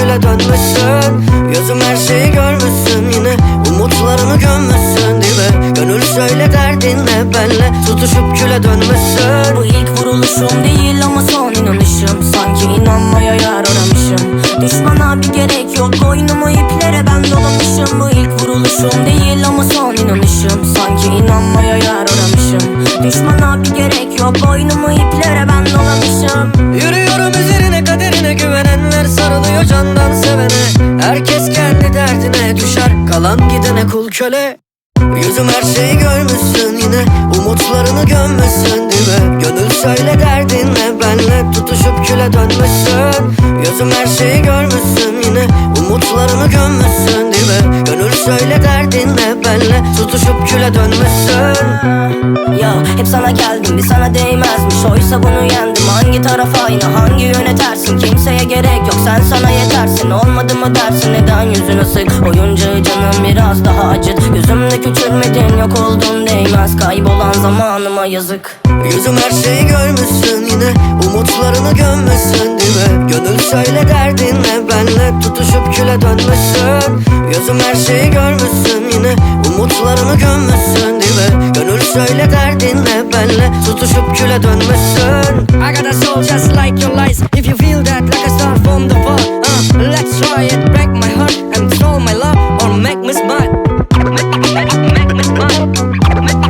küle dönmüşsün. Gözüm her şeyi görmüşsün. Yine Umutlarını gömmüşsün dibe Gönül söyle derdin ne? Benle Tutuşup küle dönmüşsün. Bu ilk vuruluşum değil ama son inanışım. Sanki inanmaya yer aramışım Düşmana bir gerek yok. Boynumu iplere ben dolamışım. Bu ilk vuruluşum değil ama son inanışım. Sanki inanmaya yer aramışım Düşmana bir gerek yok. Boynumu iplere ben dolamışım. Yürüyorum üzerine sarılıyor candan sevene Herkes kendi derdine düşer. Kalan gidene kul köle. Yüzüm her şeyi görmüşsün yine umutlarını gömmüşsün dibe Gönül söyle derdin ne benle tutuşup küle dönmüşsün. Yüzüm her şeyi görmüşsün yine umutlarını gömmüşsün dibe Gönül söyle derdin ne benle tutuşup küle dönmüşsün. Ya hep sana geldim bir sana değmezmiş. Oysa bunu yendim. Hangi taraf aynı hangi yöne tersin? Yok sen sana yetersin. Olmadı mı dersin? Neden yüzün ısık Oyuncağı canım biraz daha acıt. Gözümde küçülmedin yok oldun değmez. Kaybolan zamanıma yazık. Yüzüm her şeyi görmüşsün yine. Umutlarını gömmüşsün dibe Gönül söyle derdin ne? Benle Tutuşup küle dönmüşsün. Yüzüm her şeyi görmüşsün yine. Umutlarını gömmüşsün dibe Gönül söyle derdin ne? Benle Tutuşup küle dönmüşsün. I got Money.